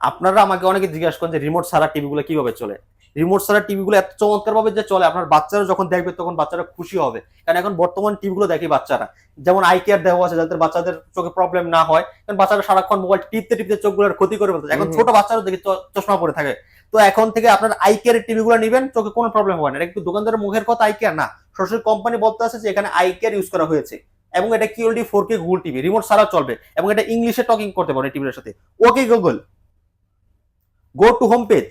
আপনারা আমাকে অনেকে জিজ্ঞাসা করেন যে রিমোট ছাড়া টিভিগুলো কীভাবে চলে? রিমোট ছাড়া টিভিগুলো এত চমৎকার ভাবে যে চলে আপনার বাচ্চারা যখন দেখবে তখন বাচ্চারা খুশি হবে। কারণ এখন বর্তমান টিভিগুলো দেখে বাচ্চারা। যেমন আই কেয়ার দেওয়া আছে যাদের বাচ্চাদের চোখে প্রবলেম না হয়। কারণ বাচ্চারা সারাক্ষণ মোবাইল টিপতে টিপতে চোখগুলোর ক্ষতি করে ফেলছে এখন ছোট বাচ্চারা দেখে চশমা পরে থাকে। তো এখন থেকে আপনার আই কেয়ারের টিভিগুলো নেবেন চোখে কোনো প্রবলেম হবে না। কিন্তু দোকানদারের মুখের কথা আই কেয়ার না। সরাসরি কোম্পানি বলতে আছে যে এখানে আই কেয়ার ইউজ করা হয়েছে। এবং এটা QLED four K Google TV remote ছাড়া চলবে। এবং এটা ইংলিশে টকিং করতে পারে টিভির সাথে। Okay Google go to home page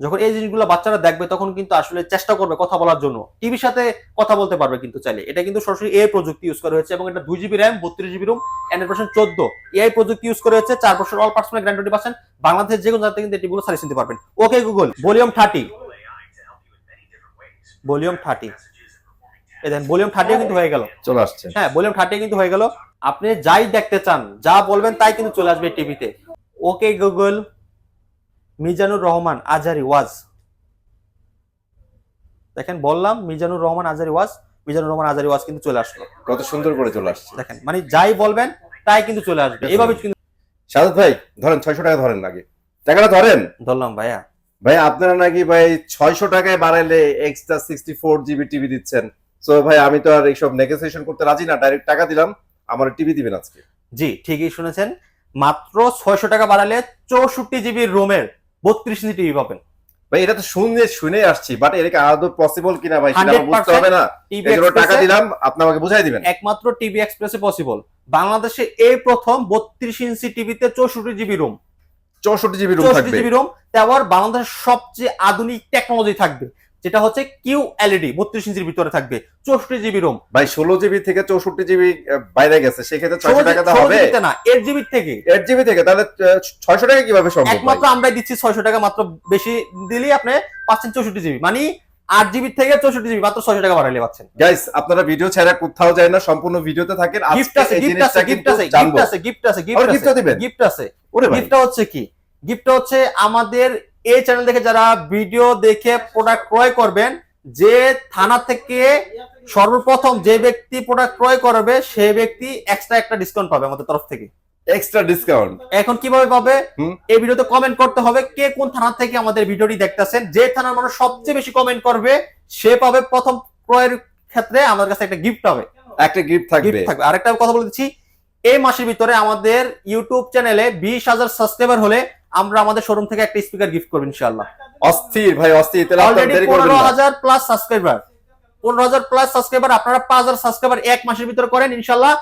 যখন এই জিনিসগুলো বাচ্চারা দেখবে তখন কিন্তু আসলে চেষ্টা করবে কথা বলার জন্য। টিভির সাথে কথা বলতে পারবে কিন্তু চাইলে। এটা কিন্তু সরাসরি এআই প্রযুক্তি ইউজ করা হয়েছে এবং এটা দুই জিবি র্যাম বত্রিশ জিবি রুম অ্যান্ড্রয়েড ভার্সন চোদ্দ। এআই প্রযুক্তি ইউজ করা হয়েছে চার বছর অল পার্সোনাল গ্যারান্টি পাচ্ছেন বাংলাদেশের যে কোনো জায়গা থেকে কিন্তু টিভিগুলো সার্ভিস নিতে পারবেন। Okay Google volume thirty volume thirty দেখেন ভলিউম থার্টিও কিন্তু হয়ে গেল। চলে আসছে। হ্যাঁ ভলিউম থার্টি কিন্তু হয়ে গেল। আপনি যাই দেখতে চান যা বলবেন তাই কিন্তু চলে আসবে টিভিতে ওকে গুগল মিজানুর রহমান আজারি ওয়াজ। দেখেন বললাম মিজানুর রহমান আজারি ওয়াজ মিজানুর রহমান আজারি ওয়াজ কিন্তু চলে আসলো। কত সুন্দর করে চলে আসছে। দেখেন মানে যাই বলবেন তাই কিন্তু চলে আসবে। এভাবে কিন্তু সাদত ভাই ধরেন ছয়শো টাকা ধরেন নাকি টাকাটা ধরেন? ধরলাম ভাইয়া। ভাই আপনারা নাকি ভাই ছয়শো টাকায় বাড়াইলে extra sixty four GB TV দিচ্ছেন। সো ভাই আমি তো আর এইসব নেগোসিয়েশন করতে রাজি না। ডাইরেক্ট টাকা দিলাম আমার টিভি দিবেন আজকে। জি ঠিকই শুনেছেন। মাত্র ছয়শো টাকা বাড়ালে চৌষট্টি জিবি রোমের বত্রিশ ইঞ্চি টিভি পাবেন। ভাই এটা তো শুনে শুনে আসছি বাট এটা আদৌ পসিবল কিনা ভাই সেটা বুঝতে হবে না। এগুলো টাকা দিলাম আপনি আমাকে বুঝাই দিবেন। একমাত্র টিভি এক্সপ্রেসে পসিবল বাংলাদেশে এই প্রথম বত্রিশ ইঞ্চি টিভিতে চৌষট্টি জিবি রুম চৌষট্টি জিবি রুম থাকবে। জিবি রুম তারপর বাংলাদেশের সবচেয়ে আধুনিক টেকনোলজি থাকবে। যেটা হচ্ছে কিউ এলইডি বত্রিশ ইঞ্চির ভিতরে থাকবে। চৌষট্টি জিবি রোম। ভাই ষোলো জিবি থেকে চৌষট্টি জিবি বাইরে গেছে সেক্ষেত্রে ছয়শো টাকা হবে? না এইট জিবি থেকে। এইট জিবি থেকে তাহলে ছয়শো টাকা কীভাবে সম্ভব একমাত্র আমরাই দিচ্ছি ছয়শো টাকা মাত্র বেশি দিলেই আপনি পাচ্ছেন চৌষট্টি জিবি। মানে আট জিবি থেকে চৌষট্টি জিবি মাত্র ছয়শো টাকা বাড়াইলে পাচ্ছেন। গাইস আপনারা ভিডিও ছাড়া কোথাও যায় না সম্পূর্ণ ভিডিওতে থাকেন। গিফট আছে গিফট আছে গিফট আছে গিফট আছে গিফট আছে গিফট আছে গিফট আছে। গিফটটা হচ্ছে কি? গিফটটা হচ্ছে আমাদের এই চ্যানেল দেখে যারা ভিডিও দেখে প্রোডাক্ট ক্রয় করবেন যে থানা থেকে সর্বপ্রথম যে ব্যক্তি প্রোডাক্ট ক্রয় করবে সেই ব্যক্তি এক্সট্রা একটা ডিসকাউন্ট পাবে আমাদের তরফ থেকে। এক্সট্রা ডিসকাউন্ট এখন কীভাবে পাবে। এই ভিডিওতে কমেন্ট করতে হবে কে কোন থানা থেকে আমাদের ভিডিওটি দেখতেছেন। যে থানার মানুষ সবচেয়ে বেশি কমেন্ট করবে সে পাবে প্রথম ক্রয়ের ক্ষেত্রে আমাদের কাছে একটা গিফট হবে একটা গিফট থাকবে। থাকবে। আরেকটা কথা বলে দিচ্ছি এই মাসের ভিতরে আমাদের ইউটিউব চ্যানেলে বিশ হাজার সাবস্ক্রাইবার হলে আমরা আমাদের শোরুম থেকে একটা স্পিকার গিফট করব ইনশাল্লাহ অস্থির ভাই অস্থির। তাহলে আপনারা দেরি করবেন না। হাজার প্লাস সাবস্ক্রাইবার পনেরো হাজার প্লাস সাবস্ক্রাইবার আপনারা পাঁচ হাজার সাবস্ক্রাইবার এক মাসের ভিতরে করেন ইনশাল্লাহ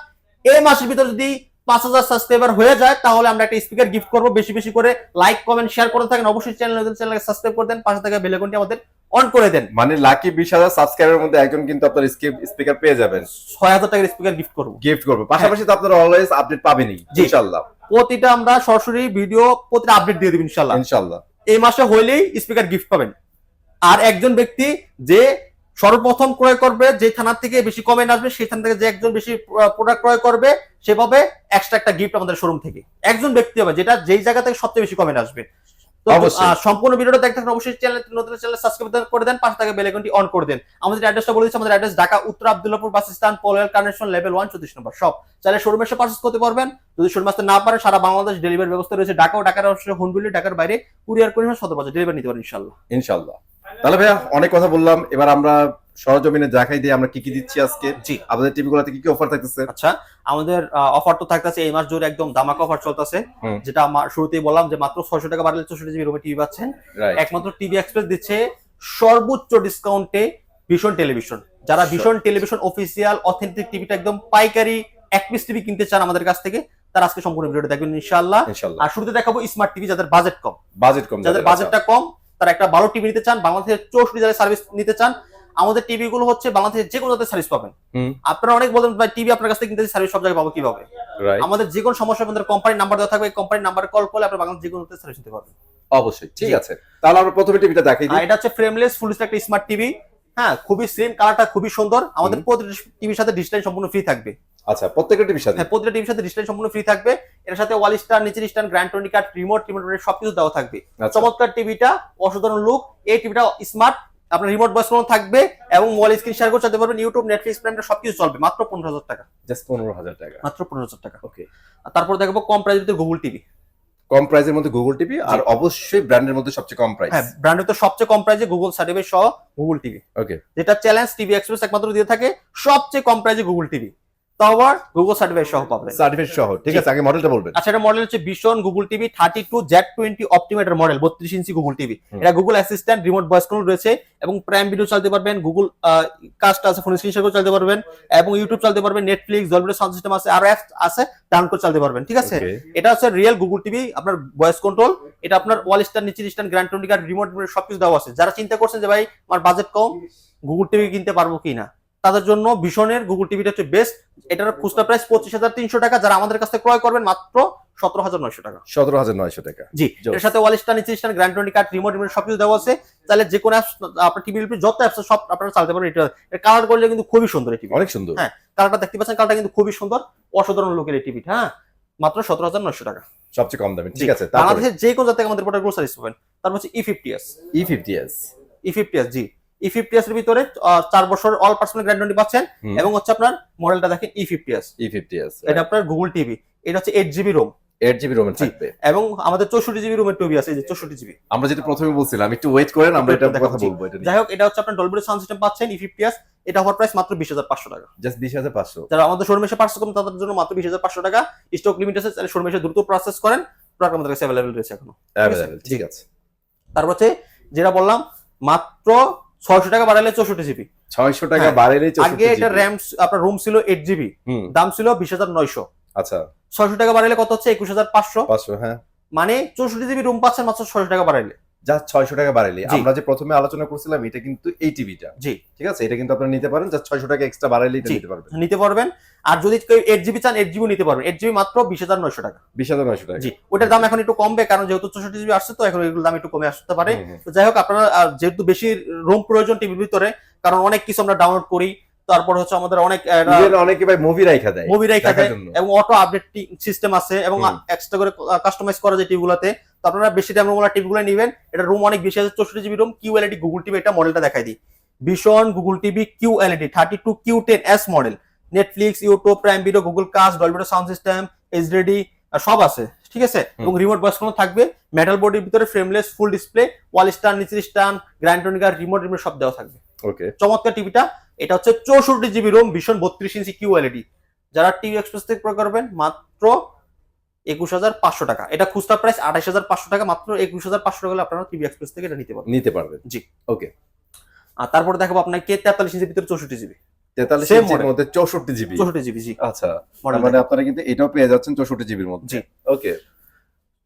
এই মাসের ভিতরে যদি পাঁচ হাজার সাবস্ক্রাইবার হয়ে যায় তাহলে আমরা একটা স্পিকার গিফট করব। বেশি বেশি করে লাইক কমেন্ট শেয়ার করে থাকেন। অবশ্যই চ্যানেল চ্যানেলকে সাবস্ক্রাইব করে দেন। পাশে থাকা বেলেকনটি আমাদের অন করে দেন। মানে লাকি বিশ হাজার সাবস্ক্রাইবের মধ্যে একজন কিন্তু আপনার স্পিকার পেয়ে যাবেন। ছয় হাজার টাকার স্পিকার গিফট করব। গিফট করবে। পাশাপাশি তো আপনারা অলওয়েজ আপডেট পাবেনই জি। প্রতিটা আমরা সরাসরি ভিডিও প্রতিটা আপডেট দিয়ে দিব ইনশাল্লাহ ইনশাআল্লাহ। এই মাসে হইলেই স্পিকার গিফট পাবেন। আর একজন ব্যক্তি যে সর্বপ্রথম ক্রয় করবে যে থানা থেকে বেশি কমেন্ট আসবে সেই থানা থেকে যে একজন বেশি প্রোডাক্ট ক্রয় করবে সে পাবে এক্সট্রা একটা গিফট আমাদের শোরুম থেকে। একজন ব্যক্তি হবে যেটা যেই জায়গা থেকে সবচেয়ে বেশি কমেন্ট আসবে। সম্পূর্ণ ভিডিওটা দেখতে থাকুন অবশ্যই চ্যানেল নতুন চ্যানেল সাবস্ক্রাইব করে দেন পাশে থাকা বেল আইকনটি অন করে দেন। আমাদের অ্যাড্রেসটা বলে দিচ্ছি আমাদের অ্যাড্রেস ঢাকা উত্তর Abdullahpur bus stand Polwel connection level one চৌত্রিশ নম্বর সব চাইলে শোরুম এসে পারচেস করতে পারবেন। যদি শোরুম আসতে না পারে সারা বাংলাদেশ ডেলিভারি ব্যবস্থা রয়েছে ঢাকা ও ঢাকার হোম ডেলিভারি ঢাকার বাইরে। কুরিয়ার করে সতেরো বছর ডেলিভারি নিতে পারেন ইনশাল্লাহ ইনশাআল্লাহ। তাহলে ভাইয়া অনেক কথা বললাম। এবার আমরা সরজমিনে দেখাই দিয়ে আমরা কি কি দিচ্ছি আজকে? জি। আমাদের টিভি গুলাতে কি কি অফার থাকতেছে? আচ্ছা আমাদের অফার তো থাকতেছে এই মাস জুড়ে একদম দামাক অফার চলতেছে। যেটা আমার শুরুতেই বললাম যে মাত্র ছয়শো টাকা বাড়লে চৌষট্টি জিবি রুমে টিভি পাচ্ছেন। একমাত্র টিভি এক্সপ্রেস দিচ্ছে সর্বোচ্চ ডিসকাউন্টে ভীষণ টেলিভিশন যারা. ভীষণ টেলিভিশন অফিসিয়াল অথেন্টিক টিভিটা একদম পাইকারি এক পিস টিভি কিনতে চান আমাদের কাছ থেকে তারা আজকে সম্পূর্ণ ভিডিওটা দেখবেন ইনশাআল্লাহ। আর শুরুতে দেখাবো স্মার্ট টিভি যাদের বাজেট কম। বাজেট কম যাদের বাজেটটা কম তারা একটা ভালো টিভি নিতে চান বাংলাদেশের চৌষট্টি যারা সার্ভিস নিতে চান। আমাদের টিভি গুলো হচ্ছে বাংলাদেশের যে কোনো জাতের সার্ভিস পাবেন। আপনারা অনেক বলেন ভাই টিভি আপনার কাছ থেকে কিনতে সার্ভিস সব জায়গায় পাবো কীভাবে? আমাদের যে কোনো সমস্যা আমাদের কোম্পানির নাম্বার দেওয়া থাকবে কোম্পানির নাম্বারে কল করলে আপনার বাংলাদেশ যে কোনো জাতের সার্ভিস নিতে পারবেন। অবশ্যই ঠিক আছে। তাহলে আমরা প্রথমে টিভিটা দেখাই দিই। এটা হচ্ছে ফ্রেমলেস ফুল একটা স্মার্ট টিভি হ্যাঁ খুবই স্লিম কালারটা খুবই সুন্দর। আমাদের প্রতিটা টিভির সাথে ডিসপ্লে সম্পূর্ণ ফ্রি থাকবে। আচ্ছা প্রত্যেকটা টিভির সাথে? হ্যাঁ প্রতিটা টিভির সাথে ডিসপ্লে সম্পূর্ণ ফ্রি থাকবে। এর সাথে ওয়াল স্টার নিচের stand grand twenty card remote remote সবকিছু দেওয়া থাকবে। আচ্ছা। চমৎকার টিভিটা অসাধারণ লুক এই টিভিটা স্মার্ট আপনার রিমোট বয়স ফোন থাকবে এবং মোবাইল স্ক্রিন শেয়ার করতে চালাতে পারবেন ইউটিউব নেটফ্লিক্স প্রাইমটা সবকিছু চলবে। মাত্র পনেরো হাজার টাকা। জাস্ট পনেরো হাজার টাকা। মাত্র পনেরো হাজার টাকা। ওকে আর তারপর দেখব কম প্রাইসের ভিতরে গুগল টিভি কম প্রাইসের মধ্যে গুগল টিভি আর অবশ্যই ব্র্যান্ডের মধ্যে সবচেয়ে কম প্রাইস হ্যাঁ ব্র্যান্ডের তো সবচেয়ে কম প্রাইসে গুগল সার্টিফাই সহ গুগল টিভি ওকে যেটা চ্যালেঞ্জ টিভি এক্সপ্রেস একমাত্র দিয়ে থাকে সবচেয়ে কম প্রাইসে গুগল টিভি তাও আবার গুগল সার্টিফিকেট সহ পাবেন। সার্টিফিকেট সহ ঠিক আছে আগে মডেলটা বলবেন। আচ্ছা এটা মডেল হচ্ছে Vision Google TV thirty two Z অপটিমেটার model বত্রিশ ইঞ্চি গুগল টিভি হুম। এটা Google assistant remote voice control রয়েছে এবং প্রাইম ভিডিও চালাতে পারবেন গুগল কাজটা আছে ফোন স্ক্রিন শেয়ার চালাতে পারবেন এবং ইউটিউব চালাতে পারবেন নেটফ্লিক্স জলবিডো সাউন্ড সিস্টেম আছে আরও আছে ডাউনলোড করে চালাতে পারবেন ঠিক আছে? এটা হচ্ছে রিয়েল গুগল টিভি আপনার ভয়েস কন্ট্রোল এটা আপনার ওয়াল স্টার নিচে star grand twenty card remote সবকিছু দেওয়া আছে। যারা চিন্তা করছেন যে ভাই আমার বাজেট কম গুগল টিভি কিনতে পারব কিনা? তাদের জন্য ভীষণের গুগল টিভিটা হচ্ছে বেস্ট এটার খুচরা প্রাইস পঁচিশ হাজার তিনশো টাকা। যারা আমাদের কাছ থেকে ক্রয় করবেন মাত্র সতেরো হাজার নয়শো টাকা। সতেরো হাজার নয়শো টাকা। জি। এর সাথে ওয়াল স্টার নিচে star grand twenty card remote remote সবকিছু দেওয়া আছে। তাহলে যে কোনো আপনার টিভির যত অ্যাপস সব আপনারা চালাতে পারবেন এটা। কালার করলে কিন্তু খুবই সুন্দর এই টিভি অনেক সুন্দর। হ্যাঁ কালারটা দেখতে পাচ্ছেন কালারটা কিন্তু খুবই সুন্দর। অসাধারণ লোকের এই টিভিটা হ্যাঁ। মাত্র সতেরো হাজার নয়শো টাকা। সবচেয়ে কম দামে। ঠিক আছে বাংলাদেশের যে কোনো জায়গায় আমাদের প্রোডাক্ট গ্রোসারিজ পাবেন। তারপর হচ্ছে E fifty S E fifty S E fifty S জি। ই ফিফটি এর ভিতরে চার বছর অল পার্সোনাল গ্যারান্টি পাচ্ছেন এবং হচ্ছে আপনার মডেলটা দেখেন E fifty S E fifty S এটা আপনার গুগল টিভি এটা হচ্ছে eight GB ROM eight GB রোমের জি। থাকবে। এবং আমাদের চৌষট্টি জিবি রোমের টিভি আছে যে চৌষট্টি জিবি আমরা যেটা প্রথমে বলছিলাম একটু ওয়েট করেন আমরা এটা কথা বলব এটা যাই হোক এটা হচ্ছে আপনার ডলবির সাউন্ড সিস্টেম পাচ্ছেন ই ফিফটি এস এটা হওয়ার প্রাইস মাত্র বিশ হাজার পাঁচশো টাকা। জাস্ট বিশ হাজার পাঁচশো। যারা আমাদের শোরুমে এসে পার্সেল করবেন তাদের জন্য মাত্র বিশ হাজার পাঁচশো টাকা। স্টক লিমিট আছে তাহলে শোরুমে এসে দ্রুত প্রসেস করেন। প্রোডাক্ট আমাদের কাছে অ্যাভেলেবল রয়েছে এখনও। ঠিক আছে। তারপর হচ্ছে যেটা বললাম মাত্র ছয়শো টাকা বাড়ালে চৌষট্টি জিবি। ছয়শো টাকা বাড়ালে আগে এটা র্যাম আপনার রুম ছিল এইট জিবি দাম ছিল বিশ হাজার নয়শো। আচ্ছা। ছয়শো টাকা বাড়াইলে কত হচ্ছে? একুশ হাজার পাঁচশো। পাঁচশো হ্যাঁ। মানে চৌষট্টি জিবি রুম পাচ্ছেন মাত্র ছয়শো টাকা বাড়াইলে। যা ছয়শো টাকা বাড়াইলে। আমরা যে প্রথমে আলোচনা করছিলাম এটা কিন্তু এই টিভিটা। জি। ঠিক আছে? এটা কিন্তু আপনারা নিতে পারেন। যা ছয়শো টাকা এক্সট্রা বাড়াইলে নিতে পারবেন। নিতে পারবেন। আর যদি কেউ এইট জিবি চান এইট জিবি নিতে পারবেন। এইট জিবি মাত্র বিশ হাজার নয়শো টাকা। বিশ হাজার নয়শো টাকা। জি ওটার দাম এখন একটু কমবে কারণ যেহেতু চৌষট্টি জিবি আসছে তো এখন এগুলোর দাম একটু কমে আসতে পারে। হুম। তো যাই হোক আপনারা যেহেতু বেশি রুম প্রয়োজন টিভির ভিতরে কারণ অনেক কিছু আমরা ডাউনলোড করি তারপর হচ্ছে আমাদের অনেক অনেকে ভাই মুভি রাইখা দেয় মুভি দেখার দেয় এবং অটো আপডেট সিস্টেম আছে এবং এক্সট্রা করে কাস্টমাইজ করা যায় টিভিগুলোতে তো আপনারা বেশি দাম রুম টিভিগুলো নেবেন। এটা রুম অনেক বেশি আছে চৌষট্টি GB ROM Q LED Google TV এটা মডেলটা দেখাই দিই। Vision Google TV Q LED thirty two Q ten S model Netflix YouTube prime video Google cast ডলবিটো sound system HDD সব আছে ঠিক আছে? এবং রিমোট বয়স কোনো থাকবে। মেটাল বডির ভিতরে ফ্রেমলেস ফুল ডিসপ্লে ওয়াল স্টান নিচের স্টান গ্র্যান্ডনিকার রিমোট রিমোট সব দেওয়া থাকবে। ওকে চমৎকার টিভিটা এটা হচ্ছে চৌষট্টি জিবি রোম ভীষণ বত্রিশ ইঞ্চি কিউ এলইডি যারা টিভি এক্সপ্রেস থেকে ক্রয় করবেন মাত্র একুশ হাজার পাঁচশো টাকা। এটা খুচরা প্রাইস আঠাশ হাজার পাঁচশো টাকা মাত্র একুশ হাজার পাঁচশো টাকা আপনারা টিভি এক্সপ্রেস থেকে এটা নিতে পারবেন। নিতে পারবেন। জি। ওকে। আর তারপরে দেখাবো আপনাকে তেতাল্লিশ ইঞ্চির ভিতরে চৌষট্টি জিবি। তেতাল্লিশ Same ইঞ্চির মধ্যে চৌষট্টি জিবি। চৌষট্টি জিবি জি। আচ্ছা মানে আপনারা কিন্তু এটাও পেয়ে যাচ্ছেন চৌষট্টি জিবির মধ্যে। জি। ওকে।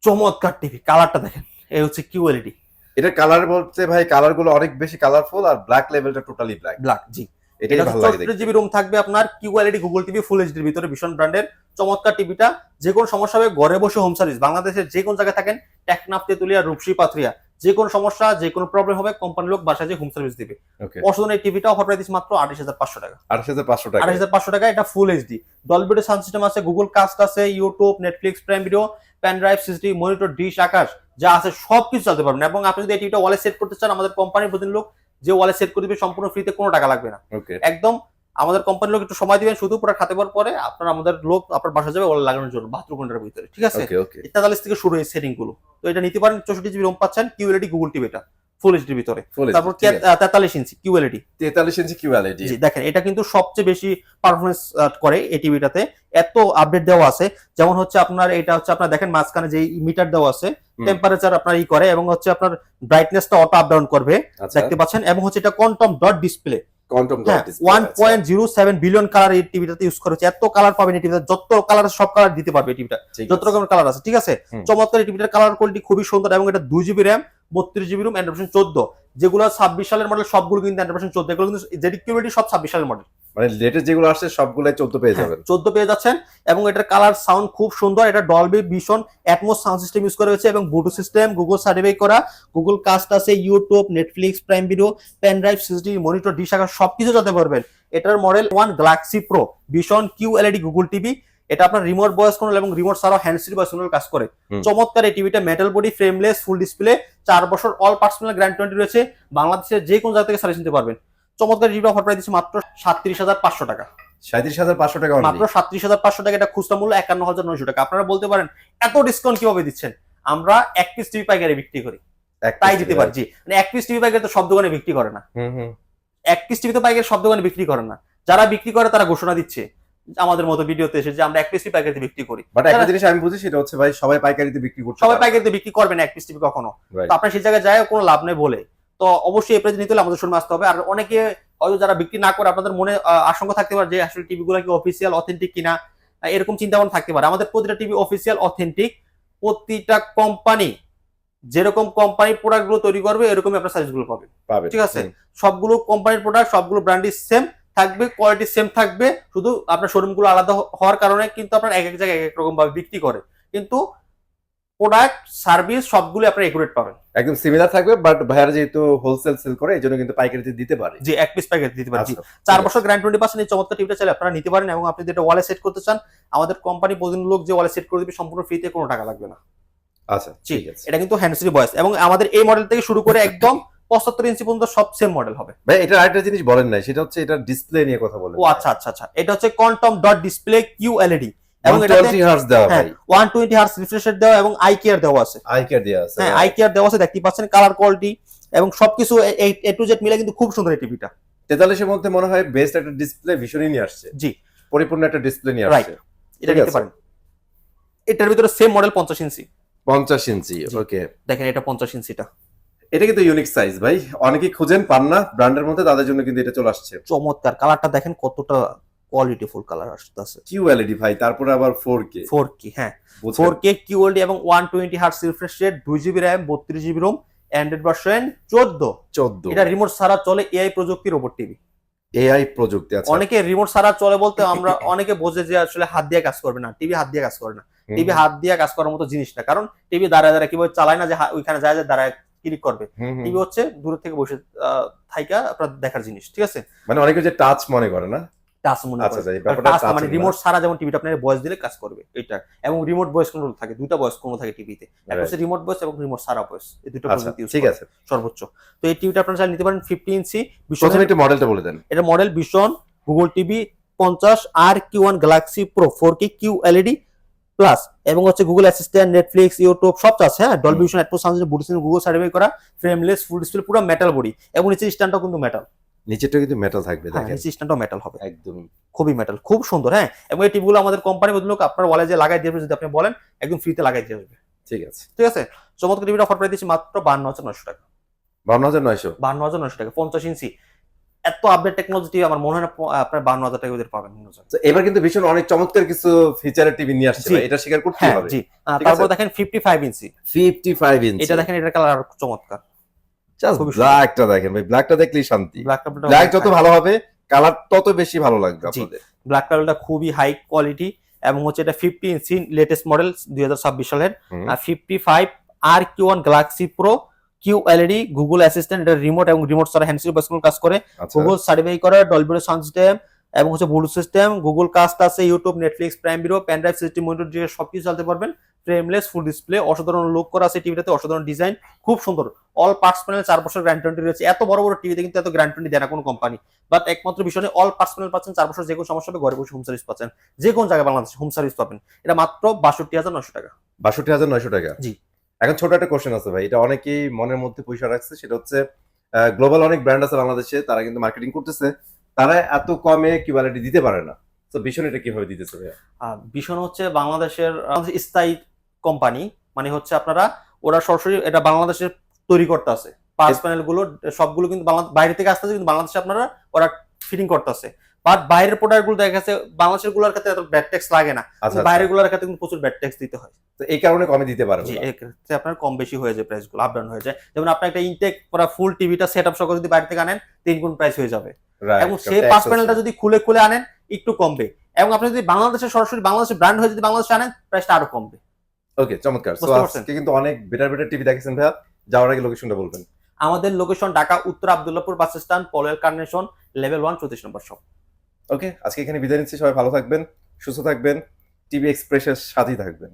চমৎকার টিভি কালারটা দেখেন। এই হচ্ছে কিউ এলইডি এটার কালার বলতে ভাই কালারগুলো অনেক বেশি কালারফুল আর ব্ল্যাক লেভেলটা টোটালি ব্ল্যাক ব্ল্যাক জি। এটাই এটা ভালো লাগে চৌষট্টি দেখতে। জিবি রুম থাকবে আপনার Q LED Google TV full এইচডির ভিতরে ভীষণ ব্র্যান্ডের চমৎকার টিভিটা যে কোনো সমস্যা হবে ঘরে বসে হোম সার্ভিস বাংলাদেশের যে কোনো জায়গায় থাকেন টেকনাফ তেতুলিয়া রূপসী পাথরিয়া। যে কোনো সমস্যা যে কোনো প্রবলেম হবে কোম্পানির লোক বাসায় যে হোম সার্ভিস দিবে। ওকে এই টিভিটা অফার প্রাইস মাত্র হাজার পাঁচশো টাকা। আঠাশ হাজার পাঁচশো টাকা। আঠাশ হাজার পাঁচশো টাকা এটা ফুল এইচডি সাউন্ড সিস্টেম আছে গুগল কাস্ট আছে YouTube Netflix prime video pen drive CCTV monitor dish Akash যা আছে সবকিছু চালাতে পারবেন। এবং আপনি যদি এই টিভিটা ওয়ালে সেট করতে চান আমাদের কোম্পানির প্রতিদিন লোক যে ওয়ালে সেট করে দিবে সম্পূর্ণ ফ্রিতে কোনো টাকা লাগবে না। একদম আমাদের কোম্পানির লোক একটু সময় দিবেন শুধু পুরো খাতে পাওয়ার পরে আপনার আমাদের লোক আপনার বাসা যাবে ওয়ালে লাগানোর জন্য বাহাত্তর ঘণ্টার ভিতরে ঠিক আছে? তেতাল্লিশ থেকে শুরু হয়ে সেটিংগুলো। তো এটা নিতে পারেন চৌষট্টি জিবি রোম পাচ্ছেন কিউএলইডি গুগল টিভি এটা। ফুল এইচডির ভিতরে। তারপর তেতাল্লিশ ইঞ্চি কিউএলইডি তেতাল্লিশ ইঞ্চি কিউএলইডি জি দেখেন এটা কিন্তু সবচেয়ে বেশি পারফরমেন্স করে এই টিভিটাতে এত আপডেট দেওয়া আছে। যেমন হচ্ছে আপনার এটা হচ্ছে আপনার দেখেন মাঝখানে যে মিটার দেওয়া আছে টেম্পারেচার আপনার ই করে এবং হচ্ছে আপনার ব্রাইটনেসটা অটো আপ ডাউন করবে। আচ্ছা। দেখতে পাচ্ছেন? এবং হচ্ছে এটা quantum dot display billion colour এই টিভিটাতে ইউজ করা হচ্ছে। এত কালার পাবেন এই টিভিটা যত কালার সব কালার দিতে পারবে টিভিটা যত রকমের কালার আছে ঠিক আছে? চমৎকার এই টিভিটার কালার কোয়ালিটি খুবই সুন্দর এবং এটা দুই জিবি র্যাম বত্রিশ জিবি রুম অ্যান্ড্রয়েড চোদ্দ। যেগুলো ছাব্বিশ সালের মডেল সবগুলো কিন্তু অ্যান্ড্রয়েড চোদ্দ। এগুলো কিন্তু কিউরিটি সব ছাব্বিশ সালের মডেল মানে লেটেস্ট যেগুলো আসছে সবগুলাই চোদ্দ পেয়ে হ্যাঁ। যাবেন। চোদ্দ পেয়ে যাচ্ছেন এবং এটার কালার সাউন্ড খুব সুন্দর। এটা ডলবি ভীষণ অ্যাটমোস সাউন্ড সিস্টেম ইউজ করা হয়েছে এবং ব্লুটুথ সিস্টেম গুগল সার্টিফাই করা গুগল কাস্ট আছে YouTube Netflix prime video pen drive CCTV monitor dish আকার সবকিছু যাতে পারবেন। এটার model one galaxy pro Vision Q LED Google TV এটা আপনার রিমোট বয়স কন্ট্রোল এবং রিমোট ছাড়াও হ্যান্ড ফ্রি ভয়েস কন্ট্রোল কাজ করে। চমৎকার এই টিভিটা metal body frameless full display চার বছর অল পার্সোনাল গ্র্যান্ড টোয়েন্টি রয়েছে। বাংলাদেশের যে কোনো জায়গা থেকে সার্ভিস নিতে পারবেন। চমৎকার টিভিটা অফার প্রাইস দিচ্ছে মাত্র সাতত্রিশ হাজার পাঁচশো টাকা। সাঁত্রিশ হাজার পাঁচশো টাকা মাত্র সাতত্রিশ হাজার পাঁচশো টাকা এটা খুচরা মূল্য একান্ন হাজার নয়শো টাকা। আপনারা বলতে পারেন এত ডিসকাউন্ট কীভাবে দিচ্ছেন? আমরা এক পিস টিভি পাইকারি বিক্রি করি। তাই দিতে পারি জি। মানে এক পিস টিভি পাইকারি তো সব দোকানে বিক্রি করে না। এক পিস টিভি তো পাইকারি সব দোকানে বিক্রি করে না। যারা বিক্রি করে তারা ঘোষণা দিচ্ছে আমাদের মতো ভিডিওতে এসে যে আমরা এক পিস পাইকারিতে বিক্রি করি। বাট একটা জিনিস আমি বুঝি সেটা হচ্ছে ভাই সবাই পাইকারিতে বিক্রি করতে সবাই পাইকারিতে বিক্রি করবে না এক পিস টিভি কখনো। তো আপনার সেই জায়গায় যায় কোনো লাভ নেই বলে। তো অবশ্যই এই প্রাইস নিতে হলে আমাদের শুনে আসতে হবে। আর অনেকে হয়তো যারা বিক্রি না করে আপনাদের মনে আশঙ্কা থাকতে পারে যে আসলে টিভি গুলো কি অফিসিয়াল অথেন্টিক কিনা এরকম চিন্তা ভাবনা থাকতে পারে। আমাদের প্রতিটা টিভি অফিসিয়াল অথেন্টিক প্রতিটা কোম্পানি যেরকম কোম্পানি প্রোডাক্টগুলো তৈরি করবে এরকমই আপনারগুলো পাবেন। পাবে ঠিক আছে। সবগুলো কোম্পানির প্রোডাক্ট সবগুলো ব্র্যান্ডই সেম থাকবে কোয়ালিটি সেম থাকবে শুধু আপনার শোরুমগুলো আলাদা হওয়ার কারণে কিন্তু আপনার এক এক জায়গায় এক এক রকম ভাবে বিক্রি করে। কিন্তু প্রোডাক্ট সার্ভিস সবগুলো আপনার একুরেট পাবেন। একদম সিমিলার থাকবে বাট ভাইয়ারা যেহেতু হোলসেল সেল করে এই জন্য কিন্তু পাইকারিতে দিতে পারে। যে এক পিস পাইকারি দিতে পারে জি। আচ্ছা, চার বছর গ্র্যান্ড টোয়েন্টি পার্সেন্ট এই চমৎকার টিভিটা চাইলে আপনারা নিতে পারেন এবং আপনি যেটা ওয়ালে সেট করতে চান আমাদের কোম্পানি প্রতিদিন লোক যে ওয়ালে সেট করে দিবে সম্পূর্ণ ফ্রিতে কোনো টাকা লাগবে না। আচ্ছা ঠিক আছে। এটা কিন্তু হ্যান্ডসফ্রি বয়স এবং আমাদের এই মডেল থেকে শুরু করে একদম পঁচাত্তর ইঞ্চি পর্যন্ত সব সেম মডেল হবে। ভাই এটা আরেকটা জিনিস বলেন নাই সেটা হচ্ছে এটা ডিসপ্লে নিয়ে কথা বলেন। ও আচ্ছা আচ্ছা আচ্ছা। এটা হচ্ছে quantum dot display Q LED এবং এটাতে 120 হার্জ দেওয়া হ্যাঁ ভাই। One twenty hertz refresh rate দেওয়া এবং আই কেয়ার দেওয়া আছে। আই কেয়ার দেওয়া আছে হ্যাঁ আই কেয়ার দেওয়া আছে দেখতে পাচ্ছেন কালার কোয়ালিটি এবং সবকিছু এ টু জেড মিলে কিন্তু খুব সুন্দর এই টিভিটা তেতাল্লিশের মধ্যে মনে হয় বেস্ট একটা ডিসপ্লে ভীষণই নিয়ে আসছে। জি। পরিপূর্ণ একটা ডিসপ্লে নিয়ে. আসছে। এটা নিতে পারেন। এটার ভিতরে সেম মডেল পঞ্চাশ ইঞ্চি। পঞ্চাশ ইঞ্চি জি। ওকে দেখেন এটা পঞ্চাশ ইঞ্চিটা। এটা কিন্তু ইউনিক সাইজ ভাই। অনেকেই খুঁজেন পান না। ব্র্যান্ডের মধ্যে তাদের জন্য কিন্তু এটা চলে আসছে। চমৎকার। কালারটা দেখেন কতটা কোয়ালিটি ফুল কালার আসতেছে। কিউ এলইডি ভাই। তারপরে আবার ফোর কে ফোর কে হ্যাঁ। ফোর কে কিউএলডি এবং one twenty hertz refresh rate দুই জিবি র্যাম বত্রিশ জিবি রোম অ্যান্ড্রয়েড ভার্সন চোদ্দ। চোদ্দ। এটা রিমোট ছাড়া চলে এআই প্রযুক্তির ওপর টিভি এআই প্রযুক্তি আছে অনেকে রিমোট ছাড়া চলে বলতে আমরা অনেকে বোঝে যে আসলে হাত দিয়ে কাজ করবে না টিভি হাত দিয়ে কাজ করে না। টিভি হাত দিয়ে কাজ করার মতো জিনিস না। কারণ টিভি দাঁড়ায় দাঁড়ায় কীভাবে চালায় না যে ওইখানে যায় যে দাঁড়ায় ক্লিক করবে। টিভি হচ্ছে দূর থেকে বসে থাইকা আপনার দেখার জিনিস ঠিক আছে? মানে অনেকে যে টাচ মনে করে না? টাচ মনে আচ্ছা, করে। আচ্ছা, মানে রিমোট ছাড়া যেমন টিভিটা আপনার ভয়েস দিলে কাজ করবে এটা এবং রিমোট ভয়েস কন্ট্রোল থাকে দুইটা ভয়েস কোনো থাকে টিভিতে একটা হচ্ছে রিমোট ভয়েস এবং রিমোট ছাড়া ভয়েস এই দুটো আচ্ছা প্রযুক্তি ঠিক আছে। সর্বোচ্চ। তো এই টিভিটা আপনারা চাইলে নিতে পারেন ফিফটি ইঞ্চি প্রথমে একটু মডেলটা বলে দেন। এটা মডেল ভীষণ গুগল টিভি পঞ্চাশ আর Q one galaxy pro four K Q LED plus এবং হচ্ছে গুগল অ্যাসিস্ট্যান্ট নেটফ্লিক্স ইউটিউব সব আছে হ্যাঁ? ডলবি ভিশন অ্যাটমো সাউন্ড বুটিসিন গুগল সার্টিফাই করা ফ্রেমলেস ফুল ডিসপ্লে পুরো মেটাল বডি এবং নিচে স্ট্যান্ডটাও কিন্তু মেটাল নিচেরটা কিন্তু মেটাল থাকবে হ্যাঁ দেখেন। নিচে স্ট্যান্ডটাও মেটাল হবে। একদম খুবই মেটাল খুব সুন্দর হ্যাঁ? এবং এই টিভিগুলো আমাদের কোম্পানি বদলুক আপনার ওয়ালে যে লাগাই দিয়ে যদি আপনি বলেন একদম ফ্রিতে লাগাই দিয়ে আসবে। ঠিক আছে। ঠিক আছে? চমৎকার টিভিটা অফার প্রাইস দিচ্ছি মাত্র বান্ন হাজার নশো টাকা। বান্ন হাজার নয়শো। বান্ন হাজার নশো টাকা পঞ্চাশ ইঞ্চি এত আপডেট টেকনোলজি আমার মনে হয় আপনার বান্ন হাজার টাকা ওদের পাবেন এবার কিন্তু ভীষণ অনেক চমৎকার কিছু ফিচারের টিভি নিয়ে আসছে ভাই, এটা স্বীকার করতে হ্যাঁ হবে। জি। তারপর দেখেন ফিফটি ফাইভ ইঞ্চি ফিফটি ফাইভ ইঞ্চি এটা দেখেন এটার কালার চমৎকার। জাস্ট ব্ল্যাকটা দেখেন ভাই ব্ল্যাকটা দেখলেই শান্তি। ব্ল্যাক যত ভালো হবে কালার তত বেশি ভালো লাগবে। আপনাদের। ব্ল্যাক কালারটা খুবই হাই কোয়ালিটি এবং হচ্ছে এটা ফিফটি ইঞ্চি লেটেস্ট মডেল দুই হাজার ছাব্বিশ সালের। হুম। ফিফটি ফাইভ আর Q one Galaxy pro Q LED Google assistant এটা রিমোট এবং রিমোট ছাড়া হ্যান্ডসেল বাসগুলো কাজ করে। আচ্ছা। গুগল সার্টিফাই করা ডলবির সাউন্ড সিস্টেম এবং হচ্ছে ব্লুটুথ সিস্টেম গুগল কাস্ট আছে ইউটিউব নেটফ্লিক্স প্রাইম বিরো পেন ড্রাইভ সিস্টেম মনিটর দিয়ে সবকিছু চালাতে পারবেন। ফ্রেমলেস ফুল ডিসপ্লে অসাধারণ লুক করা আছে টিভিটাতে অসাধারণ ডিজাইন খুব সুন্দর। অল পার্টস প্যানেল চার বছর টোয়েন্টি রয়েছে। এত বড় বড় টিভিতে কিন্তু এত টোয়েন্টি দেয় না কোনো কোম্পানি বাট একমাত্র বিষয় অল পার্টস প্যানেল পাচ্ছেন চার বছর যে কোনো সমস্যা হবে ঘরে বসে হোম সার্ভিস পাচ্ছেন। যে কোনো জায়গায় বাংলাদেশ হোম সার্ভিস পাবেন। এটা মাত্র বাষট্টি হাজার নয়শো টাকা। বাষট্টি হাজার নয়শো টাকা। জি। এখন ছোট একটা কোশ্চেন আছে ভাই এটা অনেকেই মনের মধ্যে পয়সা রাখছে সেটা হচ্ছে গ্লোবাল অনেক ব্র্যান্ড আছে বাংলাদেশে তারা কিন্তু মার্কেটিং করতেছে তারা এত কমে কিউয়ালিটি দিতে পারে না। তো ভীষণ এটা কীভাবে দিতেছে ভাইয়া? ভীষণ হচ্ছে বাংলাদেশের স্থায়ী কোম্পানি মানে হচ্ছে আপনারা ওরা সরাসরি এটা বাংলাদেশের তৈরি করতে আছে পার্স প্যানেলগুলো সবগুলো কিন্তু বাইরে থেকে আসতেছে কিন্তু বাংলাদেশে আপনারা ওরা ফিটিং করতেছে। বাট বাইরের প্রোডাক্টগুলো দেখা গেছে বাংলাদেশেরগুলোর ক্ষেত্রে এত ব্যাড ট্যাক্স লাগে না। আচ্ছা বাইরেরগুলোর ক্ষেত্রে কিন্তু প্রচুর ব্যাড ট্যাক্স দিতে হয়। তো এই কারণে কমে দিতে পারে জি। এক্ষেত্রে আপনার কম বেশি হয়ে যায় প্রাইসগুলো আপ ডাউন হয়ে যায়। যেমন আপনি একটা ইনটেক করা ফুল টিভিটা সেট আপ সহ যদি বাইরে থেকে আনেন তিন গুণ প্রাইস হয়ে যাবে। এবং সেই পাঁচ প্যানেলটা যদি খুলে খুলে আনেন একটু কমবে। এবং আপনি যদি বাংলাদেশের সরাসরি বাংলাদেশের ব্র্যান্ড হয়ে যদি বাংলাদেশে আনেন প্রাইসটা আরও কমবে। ওকে চমৎকার। পারছেন? আজকে কিন্তু অনেক বেটার বেটার টিভি দেখেছেন ভাইয়া। যাওয়ার আগে লোকেশনটা বলবেন। আমাদের লোকেশন ঢাকা উত্তর আবদুল্লাপুর বাস স্ট্যান্ড পলের কার্নেশন লেভেল ওয়ান চৌত্রিশ নম্বর শপ ওকে আজকে এখানে বিদায় নিচ্ছি সবাই ভালো থাকবেন সুস্থ থাকবেন টিভি এক্সপ্রেসের সাথেই থাকবেন।